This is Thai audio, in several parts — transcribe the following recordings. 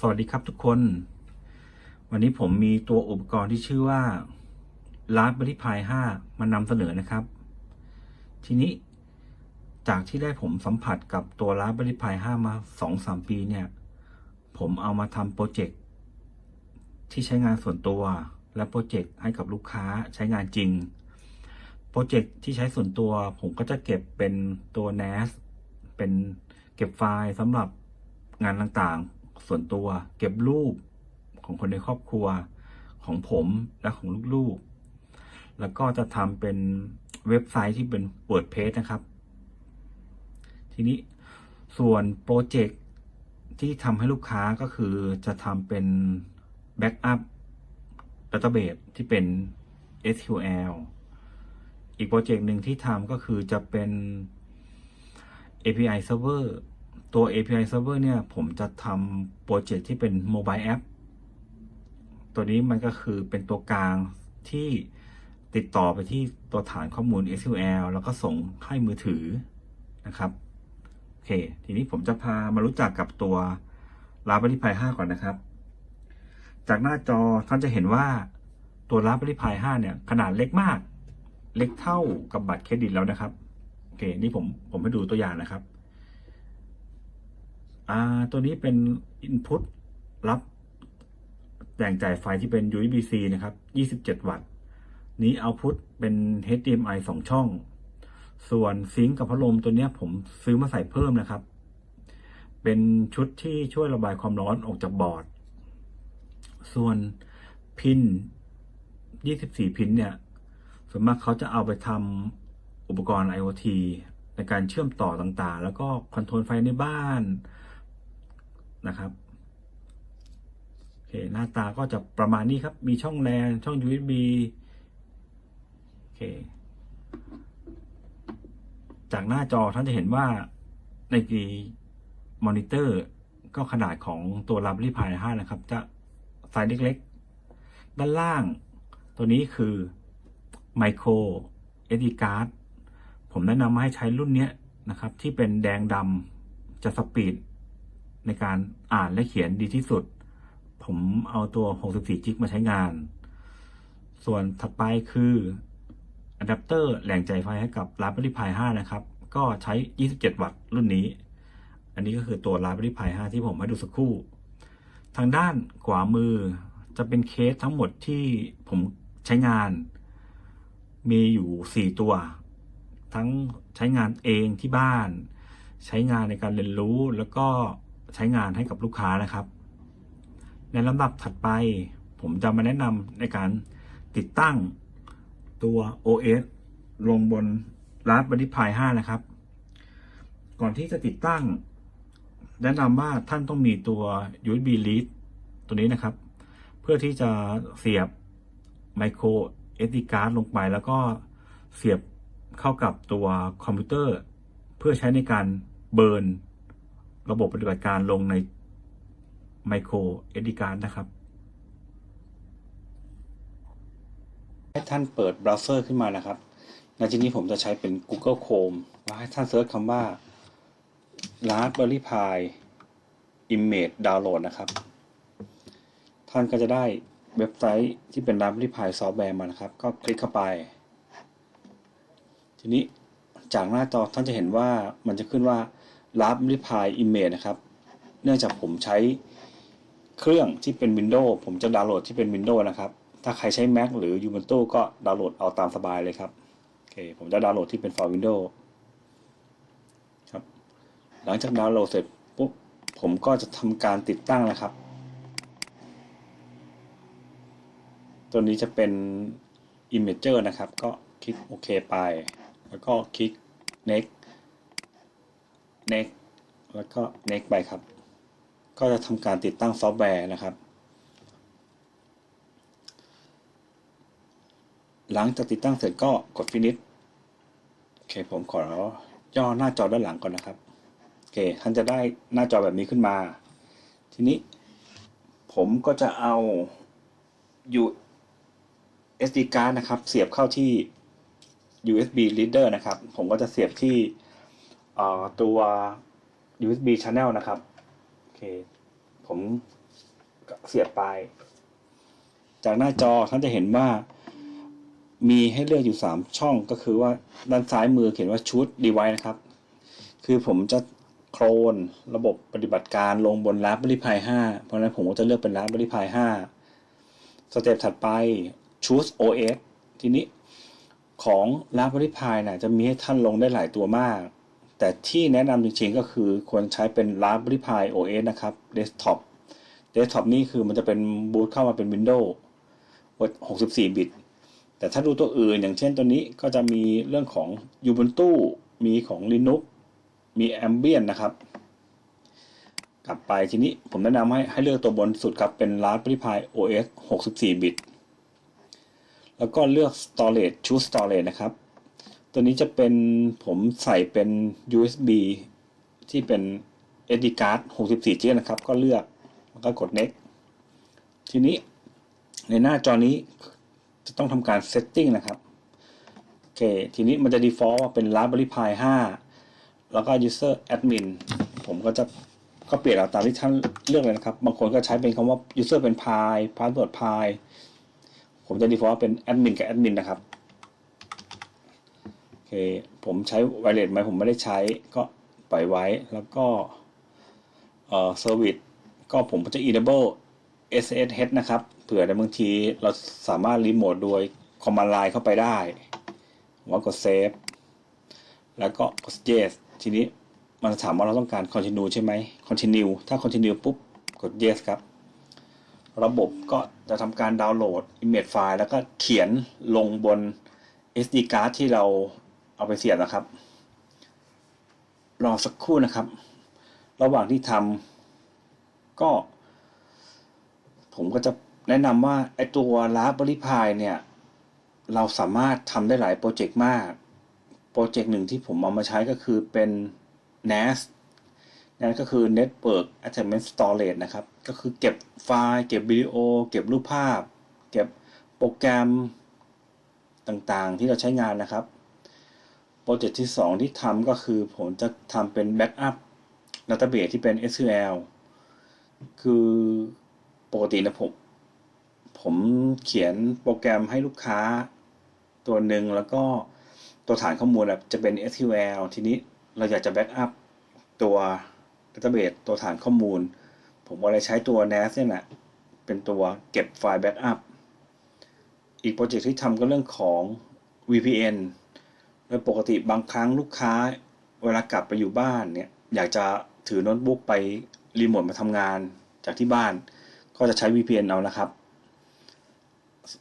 สวัสดีครับทุกคน วันนี้ผมมีตัวอุปกรณ์ที่ชื่อว่า Raspberry Pi 5 มานำเสนอนะครับ ทีนี้จากที่ได้ผมสัมผัสกับตัว Raspberry Pi 5 มา 2-3 ปีเนี่ย ผมเอามาทำโปรเจกต์ที่ใช้งานส่วนตัว และโปรเจกต์ให้กับลูกค้าใช้งานจริง โปรเจกต์ที่ใช้ส่วนตัว ผมก็จะเก็บเป็นตัว NAS เป็นเก็บไฟล์สำหรับงานต่างๆ ส่วนตัว เก็บรูปของคนในครอบครัวของผมและของลูกๆ แล้วก็จะทำเป็นเว็บไซต์ที่เป็น WordPress นะครับ ทีนี้ส่วนโปรเจกต์ที่ทำให้ลูกค้าก็คือจะทำเป็นแบ็กอัพดัตเตอร์เบสที่เป็น SQL อีกโปรเจกต์หนึ่งที่ทำก็คือจะเป็น API Server ตัว API Server เนี่ย ผมจะทำโปรเจกต์ที่เป็น Mobile App ตัวนี้มันก็คือเป็นตัวกลางที่ติดต่อไปที่ตัวฐานข้อมูล SQL แล้วก็ส่งให้มือถือนะครับโอเค ทีนี้ผมจะพามารู้จักกับตัว Raspberry Pi 5 ก่อนนะครับ จากหน้าจอท่านจะเห็นว่าตัว Raspberry Pi 5 เนี่ย ขนาดเล็กมาก เล็กเท่ากับบัตรเครดิตแล้วนะครับโอเค นี่ผมผมให้ดูตัวอย่างนะครับ อ่าตัวนี้เป็น Input รับแบ่งจ่ายไฟที่เป็น USB-C นะครับ 27 วัตต์ นี้ Output เป็น HDMI 2 ช่อง ส่วนซิงค์กับพัดลมตัวนี้ผมซื้อมาใส่เพิ่มนะครับ เป็นชุดที่ช่วยระบายความร้อนออกจากบอร์ด ส่วนพิน 24 พินเนี่ย ส่วนมากเขาจะเอาไปทำอุปกรณ์ IoT ในการเชื่อมต่อต่างๆ แล้วก็คอนโทรลไฟในบ้าน นะครับโอเคหน้าตาก็จะประมาณนี้ครับ มีช่องแลนช่อง USB โอเค จากหน้าจอท่านจะเห็นว่าในกีมอนิเตอร์ก็ขนาดของตัว Raspberry Pi 5นะครับ จะไซส์เล็กๆ ด้านล่าง ตัวนี้คือ Micro SD card ผมแนะนำมาให้ใช้รุ่นนี้นะครับ ที่เป็นแดงดำจะสปีด ในการอ่านและเขียนดีที่สุด ผมเอาตัว 64 จิกมาใช้งาน ส่วนถัดไปคืออะแดปเตอร์แหล่งจ่ายไฟให้กับ Raspberry Pi 5 นะครับ ก็ใช้ 27 วัตต์รุ่นนี้ อันนี้ก็คือตัว Raspberry Pi 5 ที่ผมให้ดูสักครู่ ทางด้านขวามือจะเป็นเคสทั้งหมดที่ผมใช้งาน มีอยู่ 4 ตัว ทั้งใช้งานเองที่บ้าน ใช้งานในการเรียนรู้แล้วก็ ใช้งานให้กับลูกค้านะครับ ในลำดับถัดไป ผมจะมาแนะนำในการติดตั้งตัว OS ลงบน Raspberry Pi 5นะครับ ก่อนที่จะติดตั้ง แนะนำว่าท่านต้องมีตัว USB lead ตัวนี้นะครับ เพื่อที่จะเสียบ micro SD card ลงไปแล้วก็เสียบเข้ากับตัวคอมพิวเตอร์ เพื่อใช้ในการเบิร์น ระบบปฏิบัติการลงใน micro SD card นะครับ ให้ท่านเปิดเบราว์เซอร์ขึ้นมานะครับในที่นี้ผมจะใช้เป็น Google Chrome แล้วให้ท่านเซิร์ชคำว่า Raspberry Pi Image Download นะครับ ท่านก็จะได้เว็บไซต์ที่เป็น Raspberry Pi Software มานะครับ ก็คลิกเข้าไป ทีนี้จากหน้าจอท่านจะเห็นว่ามันจะขึ้นว่า Raspberry Pi Image นะครับ เนื่องจากผมใช้เครื่องที่เป็น Windows ผมจะดาวน์โหลดที่เป็น Windows นะครับ ถ้าใครใช้ Mac หรือ Ubuntu ก็ดาวน์โหลดเอาตามสบายเลยครับโอเคผมจะดาวน์โหลดที่เป็นไฟล์ Windows ครับ หลังจากดาวน์โหลดเสร็จปุ๊บผมก็จะทำการติดตั้งนะครับ ตัวนี้จะเป็น Imager นะครับ ก็คลิกโอเคไป แล้วก็คลิก next next แล้วก็ next ไปครับ ก็จะทำการติดตั้งซอฟต์แวร์นะครับ หลังจากติดตั้งเสร็จก็กด finish โอเคผมขอย่อหน้าจอด้านหลังก่อนนะครับโอเคท่านจะได้หน้าจอแบบนี้ขึ้นมา ทีนี้ ผมก็จะเอา SD card นะครับ เสียบเข้าที่ USB reader นะครับ ผมก็จะเสียบที่ ตัว USB channel นะครับโอเคผมเสียบปลายจากหน้าจอท่านจะเห็นว่า มีให้เลือกอยู่ 3 ช่องก็คือว่าด้านซ้ายมือเขียนว่าชุด device นะครับ คือผมจะโคลนระบบปฏิบัติการลงบน Raspberry Pi 5 เพราะฉะนั้นผมก็จะเลือกเป็น Raspberry Pi 5 สเต็ปถัดไป choose OS ทีนี้ของ Raspberry Pi น่ะจะมีให้ท่านลงได้หลายตัวมาก แต่ที่แนะนำจริงๆก็คือควรใช้เป็น Raspberry Pi OS นะครับ Desktop Desktop นี่คือมันจะเป็นบูตเข้ามาเป็น Windows 64 บิต แต่ถ้าดูตัวอื่นอย่างเช่นตัวนี้ก็จะมีเรื่องของ Ubuntu มีของ Linux มี Ambient นะครับ กลับไปทีนี้ผมแนะนำให้ให้เลือกตัวบนสุดครับ เป็น Raspberry Pi OS 64 บิต แล้วก็เลือก Storage Choose Storage นะครับ ตัวนี้จะเป็นผมใส่เป็น USB ที่เป็น SD card 64 g นะครับ ก็เลือกแล้วก็กด next ทีนี้ในหน้าจอนี้จะต้องทำการ setting นะครับโอเคทีนี้มันจะ default ว่าเป็น Raspberry Pi 5 แล้วก็ user admin ผมก็จะก็เปลี่ยนเอาตามที่ท่านเลือกเลยนะครับ บางคนก็ใช้เป็นคำว่า user เป็น pi password pi ผมจะ default เป็น admin กับ admin นะครับ เค ผมใช้ wireless ไหมผมไม่ได้ใช้ก็ปล่อยไว้แล้วก็เอ่อ service ก็ผมจะ enable SSH นะครับ เผื่อในบางทีเราสามารถรีโมทโดย command line เข้าไปได้ผมก็กด save แล้วก็กด yes ทีนี้มันถามว่าเราต้องการ continue ใช่ไหม continue ถ้า continue ปุ๊บ กด yes ครับ ระบบก็จะทำการดาวน์โหลด image file แล้วก็เขียนลงบน SD card ที่เรา เอาไปเสียบนะครับ รอสักครู่นะครับ ระหว่างที่ทำก็ ผมก็จะแนะนำว่าไอตัว Raspberry Pi เนี่ย เราสามารถทำได้หลายโปรเจกต์มาก โปรเจกต์หนึ่งที่ผมเอามาใช้ก็คือเป็น NAS นั่นก็คือ Network Attachment Storage นะครับ ก็คือเก็บไฟล์เก็บวิดีโอ เก็บรูปภาพ เก็บโปรแกรมต่างๆ ที่เราใช้งานนะครับ รเจกต์ที่ 2 ที่ทำก็คือผมจะทำเป็น Backup Database ที่เป็น SQL คือปกตินะผม ผมเขียนโปรแกรมให้ลูกค้าตัวหนึ่งแล้วก็ตัวฐานข้อมูลจะเป็น SQL ทีนี้เราอยากจะแบ็กอัพตัว Database ตัวฐานข้อมูล ผมก็เลยใช้ตัว NAS เนี่ยนะเป็นตัวเก็บไฟล์แบ็กอัพ อีกโปรเจกต์ที่ทำก็เรื่องของ VPN โดยปกติบางครั้งลูกค้าเวลากลับไปอยู่บ้านเนี่ยอยากจะถือโน้ตบุ๊กไปรีโมทมาทำงานจากที่บ้าน ก็จะใช้ VPN เอานะครับ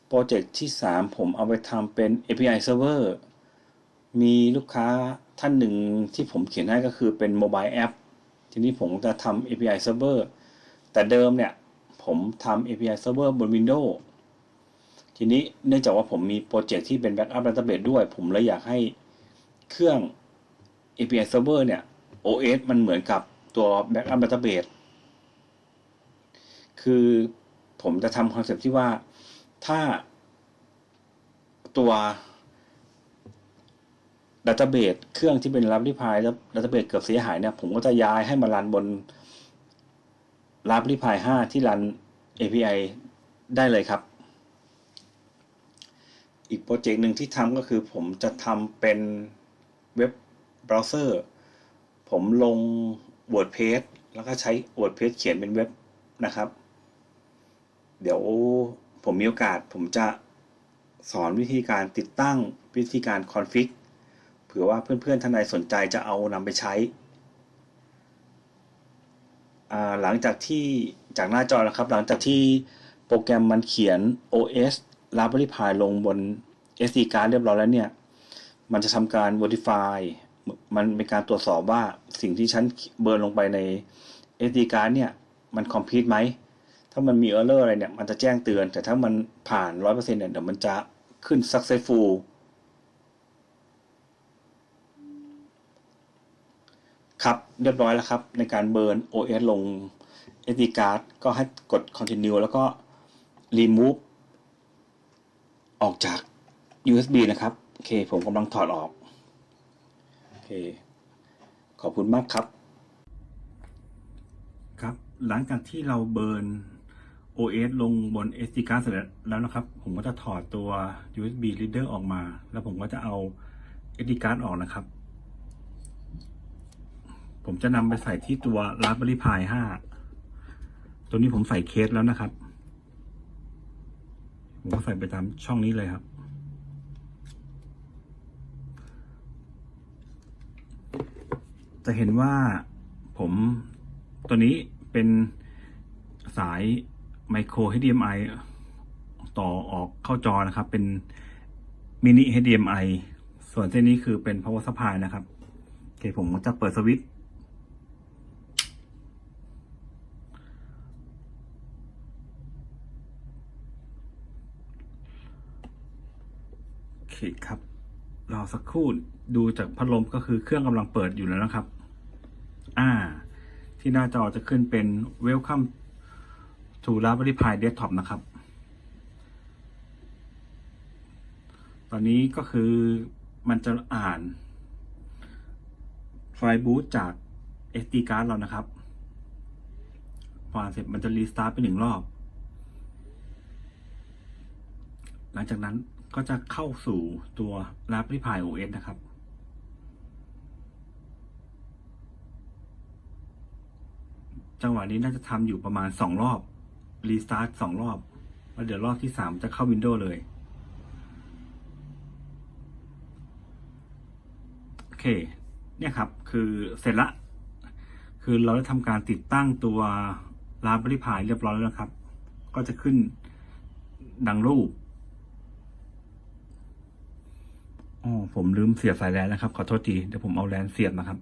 โปรเจกต์ที่ 3 ผมเอาไปทำเป็น API Server มีลูกค้าท่านหนึ่งที่ผมเขียนให้ก็คือเป็นโมบายแอปทีนี้ผมจะทำ API Server แต่เดิมเนี่ย ผมทำ API Server บน Windows ทีนี้เนื่องจากว่าผมมีโปรเจกต์ที่เป็น Backup Database ด้วย ผมเลยอยากให้เครื่อง API Server เนี่ย OS มันเหมือนกับตัว Backup Database คือผมจะทำคอนเซปต์ที่ว่าถ้าตัว Database เบดเครื่องที่เป็น Raspberry Pi แล้ว Database เบดเกือบเสียหายเนี่ย ผมก็จะย้ายให้มารันบน Raspberry Pi 5ที่รัน API ได้เลยครับ อีกโปรเจกต์หนึ่งที่ทำก็คือผมจะทำเป็นเว็บเบราว์เซอร์ผมลง WordPress แล้วก็ใช้ WordPress เขียนเป็นเว็บนะครับ เดี๋ยวผมมีโอกาสผมจะสอนวิธีการติดตั้งวิธีการคอนฟิกเผื่อว่าเพื่อนๆท่านใดสนใจจะเอานำไปใช้ หลังจากที่จากหน้าจอนะครับ หลังจากที่โปรแกรมมันเขียน OS Raspberry Pi ลงบน SD card เรียบร้อยแล้วเนี่ย มันจะทำการ verify มันเป็นการตรวจสอบว่าสิ่งที่ฉันเบิร์นลงไปใน SD card เนี่ย มัน complete ไหม ถ้ามันมี error อะไรเนี่ย มันจะแจ้งเตือน แต่ถ้ามันผ่าน 100%เนี่ย เดี๋ยวมันจะขึ้น successful ครับเรียบร้อยแล้วครับ ในการเบิร์น OS ลง SD card ก็ให้กด continue แล้วก็ remove ออกจาก USB นะครับ โอเค ผมกำลังถอดออก โอเค ขอบคุณมากครับ ครับ หลังจากที่เราเบิร์น OS ลงบน SD card เสร็จแล้วนะครับ ผมก็จะถอดตัว USB reader ออกมา แล้วผมก็จะเอา SD card ออกนะครับ ผมจะนำไปใส่ที่ตัว Raspberry Pi 5 ตัวนี้ผมใส่เคสแล้วนะครับ ผมก็ใส่ไปตามช่องนี้เลยครับ จะเห็นว่าผมตัวนี้เป็นสายไมโคร HDMI ต่อออกเข้าจอนะครับ เป็นมินิ HDMI ส่วนเส้นนี้คือเป็น power supply นะครับ โอเค ผมจะเปิดสวิตช์โอเคครับรอสักครู่ดูจากพัดลมก็คือเครื่องกำลังเปิดอยู่แล้วนะครับ อ่า ที่หน้าจอจะขึ้นเป็น Welcome to Raspberry Pi Desktop นะครับ ตอนนี้ก็คือมันจะอ่าน ไฟล์บูตจาก SD card เรานะครับ พออ่านเสร็จมันจะรีสตาร์ทไปหนึ่งรอบ หลังจากนั้น ก็จะเข้าสู่ตัว Raspberry Pi OS นะครับ จังหวะนี้น่าจะทำอยู่ประมาณสองรอบรีสตาร์ทสองรอบ แล้วเดี๋ยวรอบที่สามจะเข้า Windows เลย โอเค เนี่ยครับ คือเสร็จละ คือเราได้ทำการติดตั้งตัว Raspberry Pi เรียบร้อยแล้วนะครับ ก็จะขึ้นดังรูป อ๋อผมลืมเสียบสายแลนนะครับ ขอโทษที เดี๋ยวผมเอาแลนเสียบนะครับ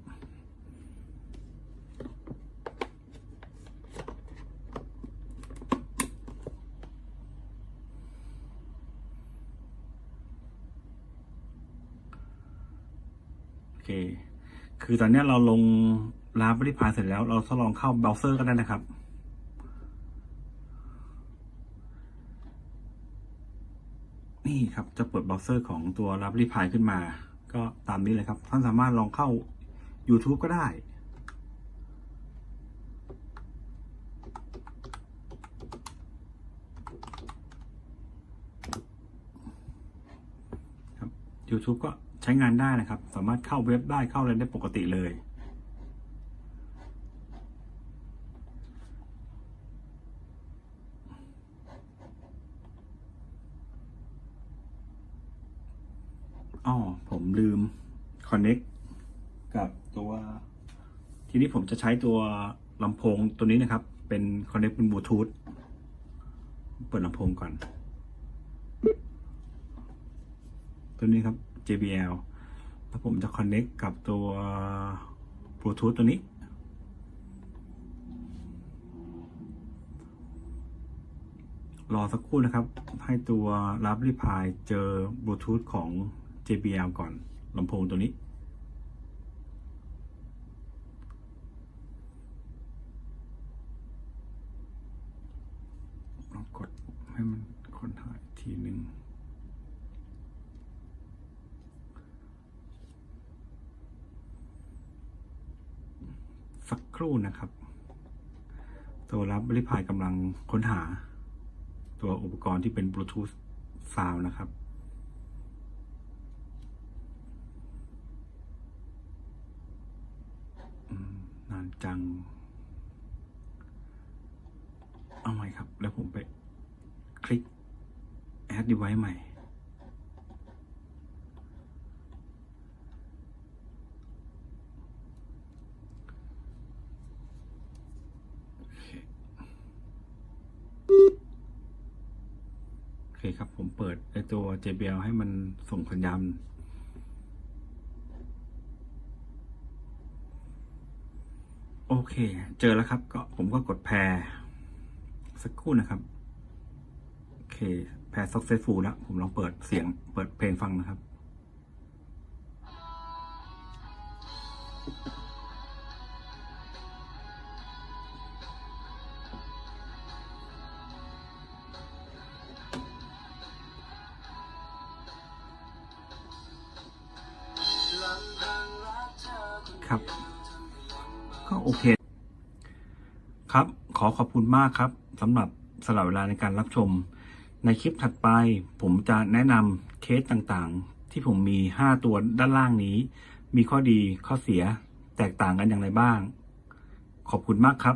โอเค คือตอนนี้เราลง Raspberry Pi เสร็จแล้ว เราทดลองเข้าเบราว์เซอร์ก็ได้นะครับ นี่ ครับ จะเปิดเบราว์เซอร์ของตัว Raspberry Pi ขึ้นมา ก็ตามนี้เลยครับ ท่านสามารถลองเข้า YouTube ก็ได้ครับ YouTube ก็ใช้งานได้นะครับ สามารถเข้าเว็บได้เข้าอะไรได้ปกติเลย ผมลืม Connect กับตัว ทีนี้ผมจะใช้ตัวลำโพงตัวนี้นะครับ เป็น Connect เป็นบลูทูธเปิดลำโพงก่อน ตัวนี้ครับ JBL แล้วผมจะ Connect กับตัวบลูทูธตัวนี้รอสักครู่นะครับ ให้ตัว Raspberry Pi เจอบลูทูธของ JBL ก่อนลำโพงตัวนี้ ลองกดให้มันค้นหาทีหนึ่งสักครู่นะครับ ตัวรับ r ริพายกำลังค้นหา ตัวอุปกรณ์ที่เป็นบลูทูธซาวนะครับ อืมนาน จัง เอาใหม่ครับ แล้วผมไปคลิก add device ใหม่ โอเคคครับ ผมเปิดไอตัว JBL ให้มันส่งสัญญาณ โอ เค เจอแล้วครับ ก็ผมก็กดแพรสักครู่นะครับ โอเค แพร successful แล้ว ผมลองเปิดเสียง เปิดเพลงฟังนะครับ ครับ โอเค ครับ ขอขอบคุณมากครับสำหรับสละเวลาในการรับชม ในคลิปถัดไป ผมจะแนะนำเคสต่างๆ ที่ผมมี 5 ตัวด้านล่างนี้ มีข้อดีข้อเสียแตกต่างกันอย่างไรบ้าง ขอบคุณมากครับ